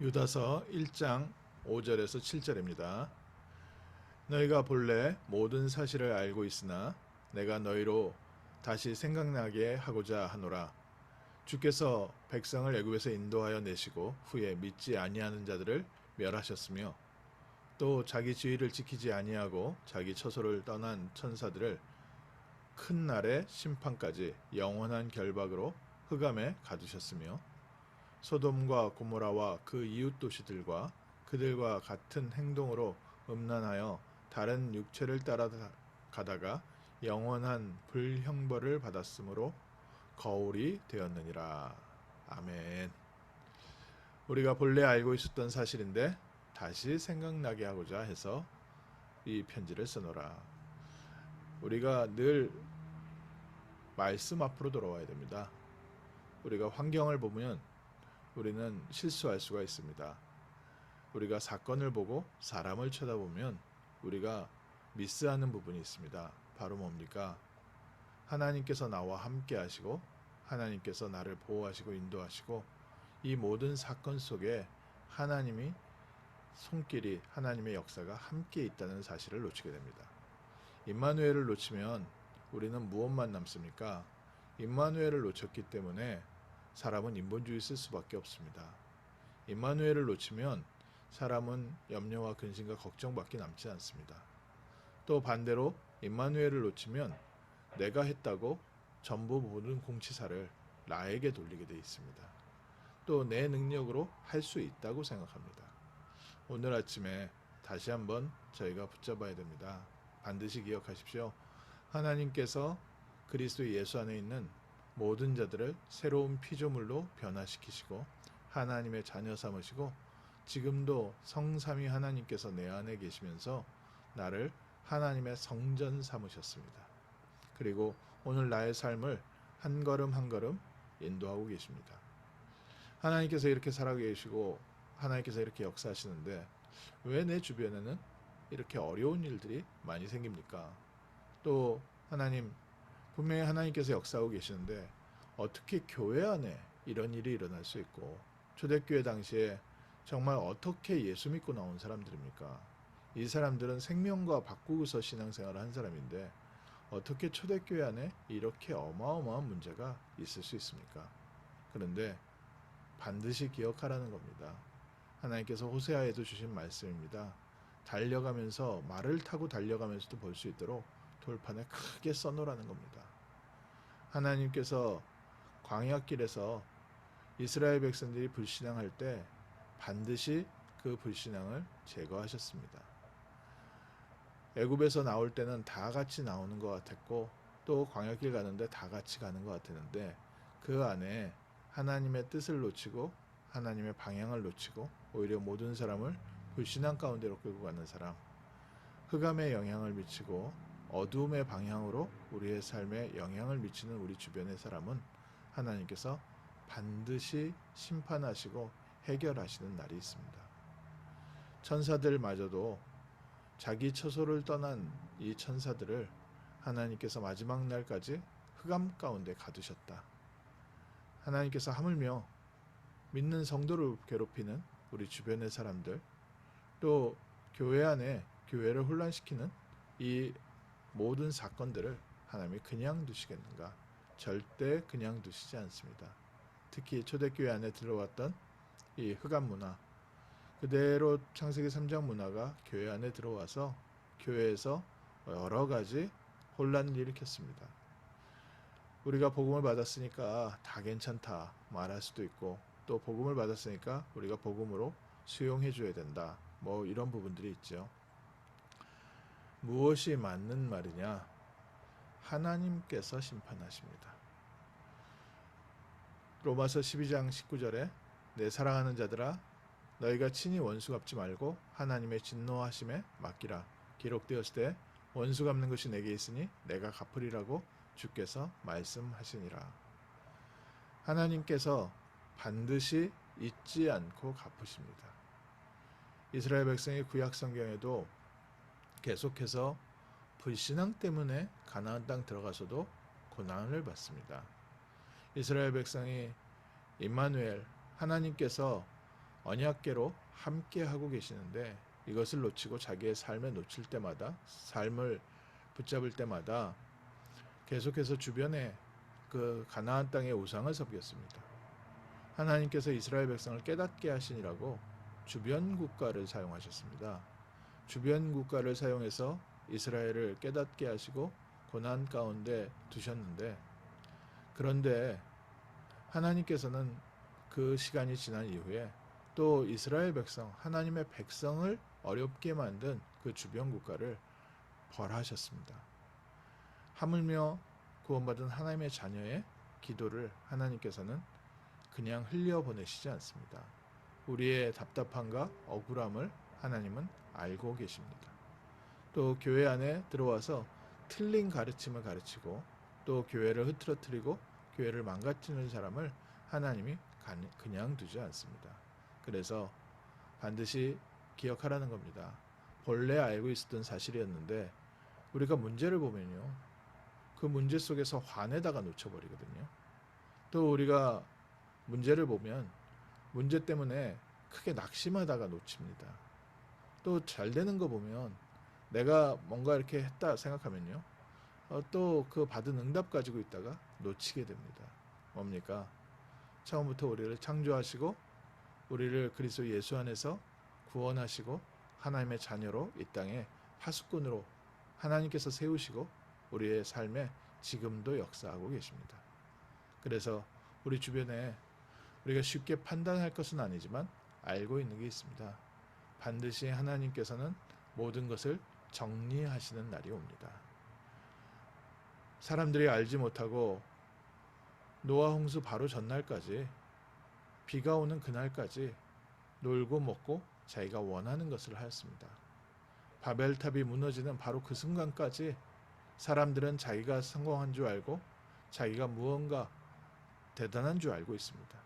유다서 1장 5절에서 7절입니다. 너희가 본래 모든 사실을 알고 있으나 내가 너희로 다시 생각나게 하고자 하노라. 주께서 백성을 애굽에서 인도하여 내시고 후에 믿지 아니하는 자들을 멸하셨으며 또 자기 지위를 지키지 아니하고 자기 처소를 떠난 천사들을 큰 날의 심판까지 영원한 결박으로 흑암에 가두셨으며 소돔과 고모라와 그 이웃 도시들과 그들과 같은 행동으로 음란하여 다른 육체를 따라 가다가 영원한 불형벌을 받았으므로 거울이 되었느니라. 아멘. 우리가 본래 알고 있었던 사실인데 다시 생각나게 하고자 해서 이 편지를 써노라. 우리가 늘 말씀 앞으로 돌아와야 됩니다. 우리가 환경을 보면 우리는 실수할 수가 있습니다. 우리가 사건을 보고 사람을 쳐다보면 우리가 미스하는 부분이 있습니다. 바로 뭡니까? 하나님께서 나와 함께 하시고 하나님께서 나를 보호하시고 인도하시고 이 모든 사건 속에 하나님이 손길이 하나님의 역사가 함께 있다는 사실을 놓치게 됩니다. 임마누엘을 놓치면 우리는 무엇만 남습니까? 임마누엘을 놓쳤기 때문에 사람은 인본주의 쓸 수밖에 없습니다. 임마누엘을 놓치면 사람은 염려와 근심과 걱정밖에 남지 않습니다. 또 반대로 임마누엘을 놓치면 내가 했다고 전부 모든 공치사를 나에게 돌리게 돼 있습니다. 또 내 능력으로 할 수 있다고 생각합니다. 오늘 아침에 다시 한번 저희가 붙잡아야 됩니다. 반드시 기억하십시오. 하나님께서 그리스도 예수 안에 있는 모든 자들을 새로운 피조물로 변화시키시고 하나님의 자녀 삼으시고 지금도 성삼위 하나님께서 내 안에 계시면서 나를 하나님의 성전 삼으셨습니다. 그리고 오늘 나의 삶을 한 걸음 한 걸음 인도하고 계십니다. 하나님께서 이렇게 살아계시고 하나님께서 이렇게 역사하시는데 왜 내 주변에는 이렇게 어려운 일들이 많이 생깁니까? 또 하나님 분명히 하나님께서 역사하고 계시는데 어떻게 교회 안에 이런 일이 일어날 수 있고 초대교회 당시에 정말 어떻게 예수 믿고 나온 사람들입니까? 이 사람들은 생명과 바꾸고서 신앙생활을 한 사람인데 어떻게 초대교회 안에 이렇게 어마어마한 문제가 있을 수 있습니까? 그런데 반드시 기억하라는 겁니다. 하나님께서 호세아에도 주신 말씀입니다. 달려가면서 말을 타고 달려가면서도 볼 수 있도록 돌판에 크게 써놓으라는 겁니다. 하나님께서 광야길에서 이스라엘 백성들이 불신앙할 때 반드시 그 불신앙을 제거하셨습니다. 애굽에서 나올 때는 다 같이 나오는 것 같았고 또 광야길 가는데 다 같이 가는 것 같았는데 그 안에 하나님의 뜻을 놓치고 하나님의 방향을 놓치고 오히려 모든 사람을 불신앙 가운데로 끌고 가는 사람 흑암에 영향을 미치고 어두움의 방향으로 우리의 삶에 영향을 미치는 우리 주변의 사람은 하나님께서 반드시 심판하시고 해결하시는 날이 있습니다. 천사들마저도 자기 처소를 떠난 이 천사들을 하나님께서 마지막 날까지 흑암 가운데 가두셨다. 하나님께서 하물며 믿는 성도를 괴롭히는 우리 주변의 사람들, 또 교회 안에 교회를 혼란시키는 이 모든 사건들을 하나님이 그냥 두시겠는가? 절대 그냥 두시지 않습니다. 특히 초대교회 안에 들어왔던 이 흑암 문화, 그대로 창세기 3장 문화가 교회 안에 들어와서 교회에서 여러 가지 혼란을 일으켰습니다. 우리가 복음을 받았으니까 다 괜찮다 말할 수도 있고 또 복음을 받았으니까 우리가 복음으로 수용해 줘야 된다. 뭐 이런 부분들이 있죠. 무엇이 맞는 말이냐? 하나님께서 심판하십니다. 로마서 12장 19절에 내 사랑하는 자들아 너희가 친히 원수 갚지 말고 하나님의 진노하심에 맡기라. 기록되었을 때 원수 갚는 것이 내게 있으니 내가 갚으리라고 주께서 말씀하시니라. 하나님께서 반드시 잊지 않고 갚으십니다. 이스라엘 백성의 구약 성경에도 계속해서 불신앙 때문에 가나안 땅 들어가서도 고난을 받습니다. 이스라엘 백성이 임마누엘 하나님께서 언약계로 함께 하고 계시는데 이것을 놓치고 자기의 삶에 놓칠 때마다 삶을 붙잡을 때마다 계속해서 주변에 그 가나안 땅의 우상을 섬겼습니다. 하나님께서 이스라엘 백성을 깨닫게 하시니라고 주변 국가를 사용하셨습니다. 주변 국가를 사용해서 이스라엘을 깨닫게 하시고 고난 가운데 두셨는데 그런데 하나님께서는 그 시간이 지난 이후에 또 이스라엘 백성, 하나님의 백성을 어렵게 만든 그 주변 국가를 벌하셨습니다. 하물며 구원받은 하나님의 자녀의 기도를 하나님께서는 그냥 흘려보내시지 않습니다. 우리의 답답함과 억울함을 하나님은 알고 계십니다. 또 교회 안에 들어와서 틀린 가르침을 가르치고 또 교회를 흐트러뜨리고 교회를 망가뜨리는 사람을 하나님이 간- 그냥 두지 않습니다. 그래서 반드시 기억하라는 겁니다. 본래 알고 있었던 사실이었는데 우리가 문제를 보면요. 그 문제 속에서 화내다가 놓쳐버리거든요. 또 우리가 문제를 보면 문제 때문에 크게 낙심하다가 놓칩니다. 또 잘 되는 거 보면 내가 뭔가 이렇게 했다 생각하면요. 어, 또그 받은 응답 가지고 있다가 놓치게 됩니다. 뭡니까? 처음부터 우리를 창조하시고 우리를 그리스도 예수 안에서 구원하시고 하나님의 자녀로 이 땅에 파수꾼으로 하나님께서 세우시고 우리의 삶에 지금도 역사하고 계십니다. 그래서 우리 주변에 우리가 쉽게 판단할 것은 아니지만 알고 있는 게 있습니다. 반드시 하나님께서는 모든 것을 정리하시는 날이 옵니다. 사람들이 알지 못하고 노아 홍수 바로 전날까지 비가 오는 그날까지 놀고 먹고 자기가 원하는 것을 하였습니다. 바벨탑이 무너지는 바로 그 순간까지 사람들은 자기가 성공한 줄 알고 자기가 무언가 대단한 줄 알고 있습니다.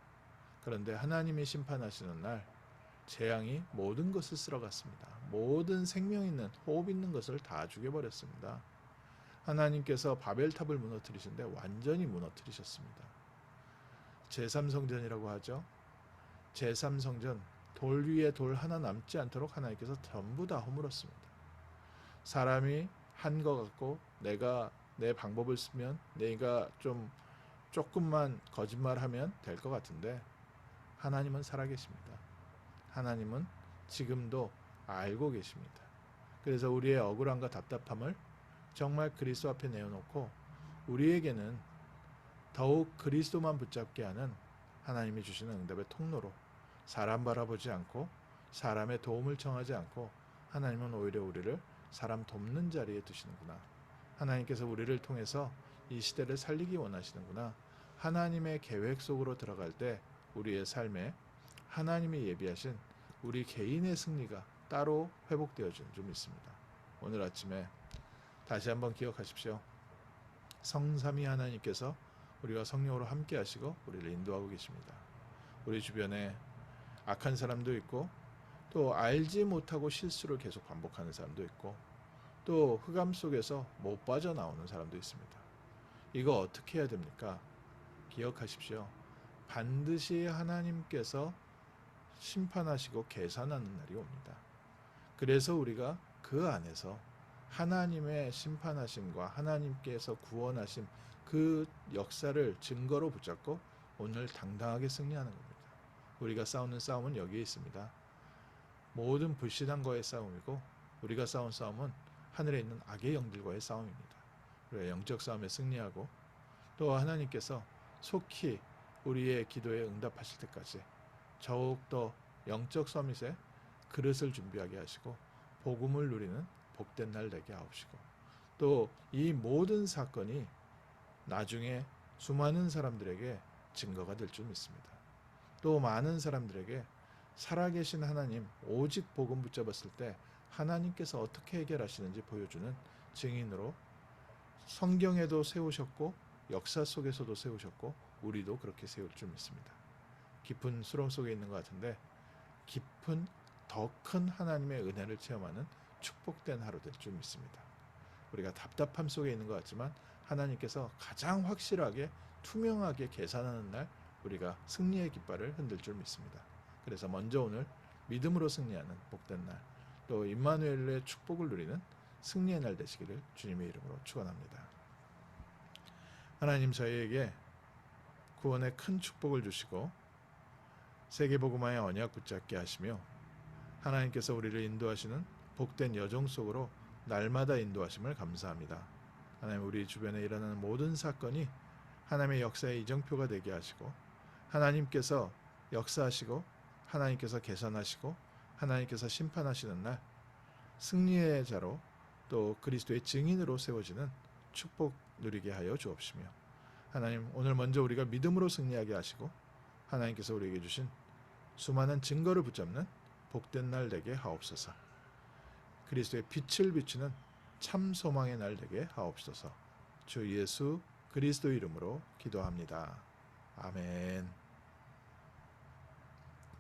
그런데 하나님이 심판하시는 날 재앙이 모든 것을 쓸어갔습니다. 모든 생명 있는 호흡 있는 것을 다 죽여버렸습니다. 하나님께서 바벨탑을 무너뜨리신데 완전히 무너뜨리셨습니다. 제3성전이라고 하죠. 제3성전 돌 위에 돌 하나 남지 않도록 하나님께서 전부 다 허물었습니다. 사람이 한 것 같고 내가 내 방법을 쓰면 내가 좀 조금만 거짓말하면 될 것 같은데 하나님은 살아계십니다. 하나님은 지금도 알고 계십니다. 그래서 우리의 억울함과 답답함을 정말 그리스도 앞에 내어놓고 우리에게는 더욱 그리스도만 붙잡게 하는 하나님이 주시는 응답의 통로로 사람 바라보지 않고 사람의 도움을 청하지 않고 하나님은 오히려 우리를 사람 돕는 자리에 두시는구나. 하나님께서 우리를 통해서 이 시대를 살리기 원하시는구나. 하나님의 계획 속으로 들어갈 때 우리의 삶에 하나님이 예비하신 우리 개인의 승리가 따로 회복되어지는 줄 믿습니다. 오늘 아침에 다시 한번 기억하십시오. 성삼위 하나님께서 우리와 성령으로 함께 하시고 우리를 인도하고 계십니다. 우리 주변에 악한 사람도 있고 또 알지 못하고 실수를 계속 반복하는 사람도 있고 또 흑암 속에서 못 빠져나오는 사람도 있습니다. 이거 어떻게 해야 됩니까? 기억하십시오. 반드시 하나님께서 심판하시고 계산하는 날이 옵니다. 그래서 우리가 그 안에서 하나님의 심판하심과 하나님께서 구원하심 그 역사를 증거로 붙잡고 오늘 당당하게 승리하는 겁니다. 우리가 싸우는 싸움은 여기에 있습니다. 모든 불신한 거의 싸움이고 우리가 싸운 싸움은 하늘에 있는 악의 영들과의 싸움입니다. 우리가 영적 싸움에 승리하고 또 하나님께서 속히 우리의 기도에 응답하실 때까지 더욱더 영적 서밋에 그릇을 준비하게 하시고 복음을 누리는 복된 날 되게 하옵시고 또 이 모든 사건이 나중에 수많은 사람들에게 증거가 될 줄 믿습니다. 또 많은 사람들에게 살아계신 하나님 오직 복음 붙잡았을 때 하나님께서 어떻게 해결하시는지 보여주는 증인으로 성경에도 세우셨고 역사 속에서도 세우셨고 우리도 그렇게 세울 줄 믿습니다. 깊은 수렁 속에 있는 것 같은데 깊은 더 큰 하나님의 은혜를 체험하는 축복된 하루 될 줄 믿습니다. 우리가 답답함 속에 있는 것 같지만 하나님께서 가장 확실하게 투명하게 계산하는 날 우리가 승리의 깃발을 흔들 줄 믿습니다. 그래서 먼저 오늘 믿음으로 승리하는 복된 날, 또 임마누엘의 축복을 누리는 승리의 날 되시기를 주님의 이름으로 축원합니다. 하나님 저희에게 구원의 큰 축복을 주시고 세계복음화의 언약 붙잡게 하시며 하나님께서 우리를 인도하시는 복된 여정 속으로 날마다 인도하심을 감사합니다. 하나님 우리 주변에 일어나는 모든 사건이 하나님의 역사의 이정표가 되게 하시고 하나님께서 역사하시고 하나님께서 계산하시고 하나님께서 심판하시는 날 승리의 자로 또 그리스도의 증인으로 세워지는 축복 누리게 하여 주옵시며 하나님 오늘 먼저 우리가 믿음으로 승리하게 하시고 하나님께서 우리에게 주신 수많은 증거를 붙잡는 복된 날 되게 하옵소서. 그리스도의 빛을 비추는 참 소망의 날 되게 하옵소서. 주 예수 그리스도 이름으로 기도합니다. 아멘.